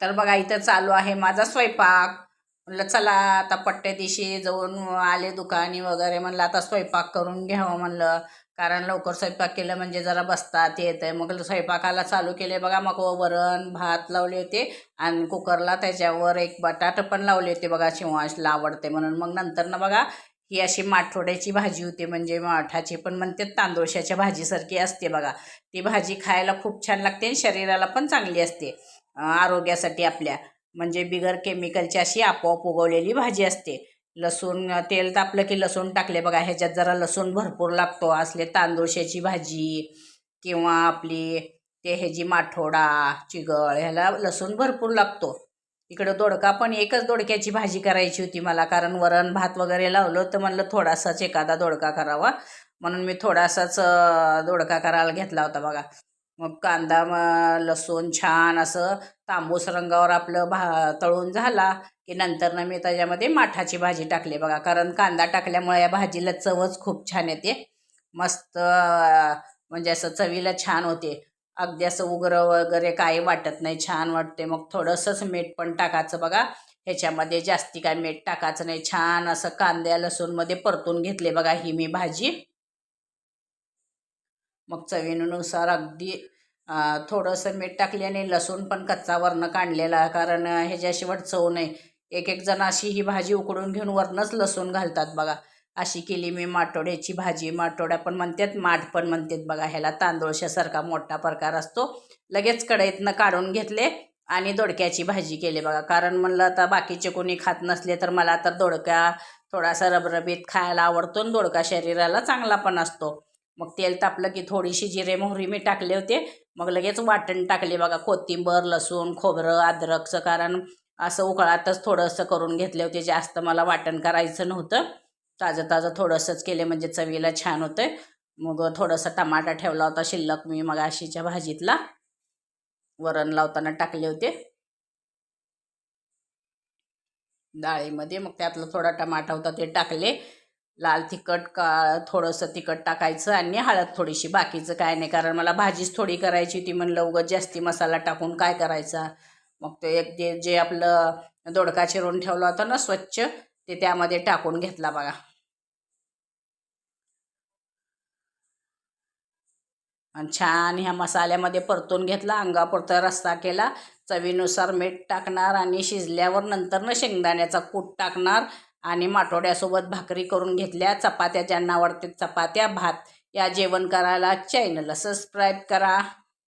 तर बघा इथं चालू आहे माझा स्वयंपाक. म्हणलं चला आता पट्ट्या दिवशी जाऊन आले दुकानी वगैरे. म्हणलं आता स्वयंपाक करून घ्यावं म्हणलं. कारण लवकर स्वयंपाक केलं म्हणजे जरा बसतात येतं मग स्वयंपाकाला चालू केले बघा मग वरण भात लावले होते. आणि कुकरला त्याच्यावर एक बटाट पण लावले होते बघा शिवांशला आवडते म्हणून. मग नंतर ना बघा ही अशी माठोड्याची भाजी होती. म्हणजे माठाची पण म्हणते तांदूळशाच्या भाजीसारखी असते बघा. ती भाजी खायला खूप छान लागते आणि शरीराला पण चांगली असते. आरोग्यासाठी आपल्या. म्हणजे बिगर केमिकलची अशी आपोआप उगवलेली भाजी असते. लसूण तेल तापलं की लसूण टाकले बघा ह्याच्यात जरा लसूण भरपूर लागतो. असले तांदूळशाची भाजी किंवा आपली ते ह्याची माठोडा चिगळ ह्याला लसूण भरपूर लागतो. इकडं दोडका पण एकच दोडक्याची भाजी करायची होती मला कारण वरण भात वगैरे लावलं तर म्हणलं थोडासाच एखादा दोडका करावा. म्हणून मी थोडासाच दोडका करायला घेतला होता बघा. मग कांदा म लसूण छान असं तांबूस रंगावर आपलं भा तळून झाला की नंतर मी त्याच्यामध्ये माठाची भाजी टाकली बघा. कारण कांदा टाकल्यामुळे या भाजीला चवच खूप छान येते. मस्त म्हणजे असं चवीला छान होते. अगदी असं उग्र वगैरे काही वाटत नाही छान वाटते. मग थोडंसंच मीठ पण टाकायचं बघा. ह्याच्यामध्ये जास्ती काय मीठ टाकायचं नाही. छान असं कांद्या लसूणमध्ये परतून घेतले बघा ही मी भाजी. मग चवीनुसार अगदी थोडंसं मीठ टाकल्याने लसूण पण कच्चा वरनं काढलेला कारण ह्याच्याशिवाय चव नाही. एक एक जण अशी ही भाजी उकडून घेऊन वरनंच लसूण घालतात बघा. अशी केली मी माटोड्याची भाजी. माटोड्या पण म्हणतात माठ पण म्हणतात बघा. ह्याला तांदूळशासारखा मोठा प्रकार असतो. लगेच कढईतनं काढून घेतले आणि दोडक्याची भाजी केली बघा. कारण म्हणलं आता बाकीचे कोणी खात नसले तर मला तर दोडका थोडासा रबरबीत खायला आवडतो आणि दोडका शरीराला चांगला पण असतो. मग तेल तापलं की थोडीशी जिरे मोहरी मी टाकले होते. मग लगेच वाटण टाकले बघा कोथिंबर लसूण खोबरं अद्रकचं कारण असं उकळातच थोडंसं करून घेतले होते. जास्त मला वाटण करायचं नव्हतं. ताजं ताजं थोडंसंच केले म्हणजे चवीला छान होतं मग थोडंसं टमाटा ठेवला होता शिल्लक मी मग आशीच्या भाजीतला. वरण लावताना टाकले होते. डाळीमध्ये मग त्यातलं थोडा टमाटा होता ते टाकले. लाल तिखट का थोडंसं तिखट टाकायचं आणि हळद थोडीशी बाकीचं काय नाही. कारण मला भाजीच थोडी करायची होती. म्हणलं उगत जास्ती मसाला टाकून काय करायचा? मग ते एक ते जे आपलं दोडका चिरून ठेवला होता ना स्वच्छ ते त्यामध्ये टाकून घेतला बघा. आणि छान ह्या मसाल्यामध्ये परतून घेतला अंगापुरता रस्सा केला. चवीनुसार मीठ टाकणार आणि शिजल्यावर नंतर ना शेंगदाण्याचा कूट टाकणार. आणि माठोड्यासोबत भाकरी करून घेतल्या. चपात्या ज्यांना आवडते चपात्या भात. या जेवण करायला चॅनलला सबस्क्राईब करा.